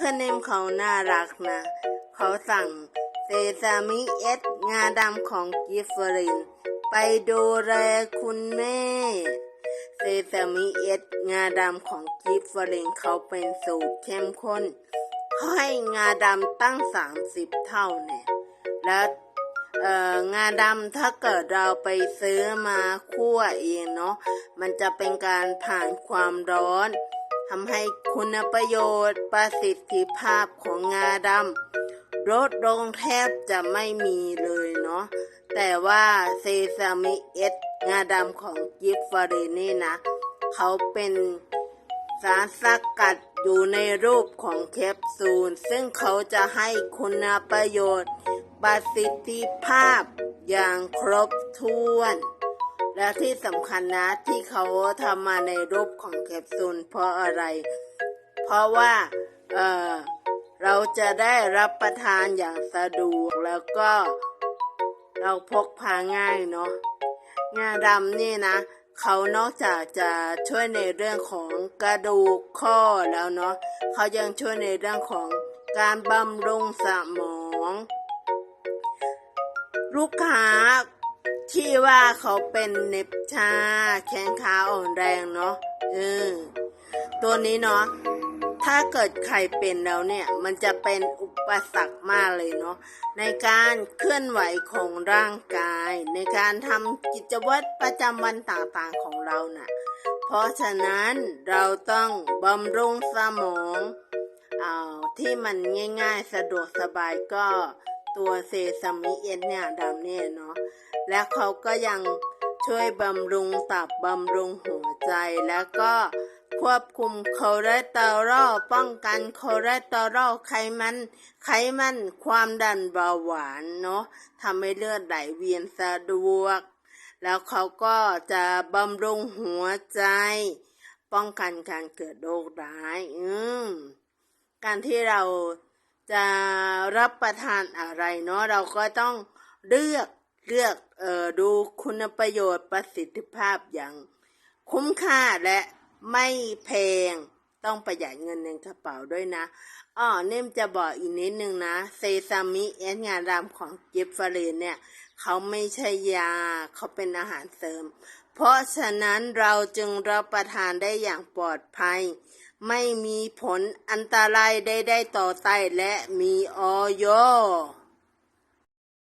พื่อนเนมเขาน่ารักนะ เขาสั่งเซซามิเอสงาดำของกิฟเฟอริน ไปดูแลคุณแม่เซซามิเอสงาดำของกิฟเฟอรินเขาเป็นสูตรเข้มข้นเขาให้งาดำตั้ง 30 เท่าเนี่ย แล้วเอ่องาดำถ้าเกิดเราไปซื้อมาคั่วเองเนาะ มันจะเป็นการผ่านความร้อน ทำให้คุณประโยชน์ประสิทธิภาพของงาดำลดลงแทบจะไม่มีเลยเนาะแต่ว่าเซซามิเอสงาดำของกิฟฟารีนี่นะ เขาเป็นสารสกัดอยู่ในรูปของแคปซูล ซึ่งเขาจะให้คุณประโยชน์ประสิทธิภาพอย่างครบถ้วน และที่สำคัญนะที่เขาทำมาในรูปของแคปซูลเพราะอะไร เพราะว่าเออเราจะได้รับประทานอย่างสะดวกแล้วก็เราพกพาง่ายเนาะงาดำนี่นะ เขานอกจากจะช่วยในเรื่องของกระดูกข้อแล้วเนาะเขายังช่วยในเรื่องของการบำรุงสมอง ลูกค้า ที่ว่าเขาเป็นเน็บชา แขนขาอ่อนแรงเนาะเออตัวนี้เนาะถ้าเกิดใครเป็นแล้วเนี่ย มันจะเป็นอุปสรรคมากเลยเนาะในการเคลื่อนไหวของร่างกาย ในการทำกิจวัตรประจำวันต่างๆของเราน่ะเพราะฉะนั้นเราต้องบำรุงสมองเอาที่มันง่าย ๆ สะดวกสบายก็ตัวเซซามิเอสเนี่ยดำเนี่ยเนาะ และเขาก็ยังช่วยบำรุงตับบำรุงหัวใจ แล้วก็ควบคุมคอเลสเตอรอลป้องกันคอเลสเตอรอลไขมัน ไขมันความดันเบาหวานเนาะทำให้เลือดไหลเวียนสะดวก แล้วเขาก็จะบำรุงหัวใจ ป้องกันการเกิดโรคร้ายอืมการที่เราจะรับประทานอะไรเนาะเราก็ต้องเลือก เลือกออดูคุณประโยชน์ประสิทธิภาพอย่าง คุ้มค่าและไม่แพงต้องประหยัดเงินในกระเป๋าด้วยนะอ้อเนมจะบอกอีกนิดนึงนะ เซซามิเอสงานรำของเจฟเฟารีนเนี่ย เขาไม่ใช่ยา เขาเป็นอาหารเสริม เพราะฉะนั้นเราจึงรับประทานได้อย่างปลอดภัย ไม่มีผลอันตรายใดๆต่อไตและมีออย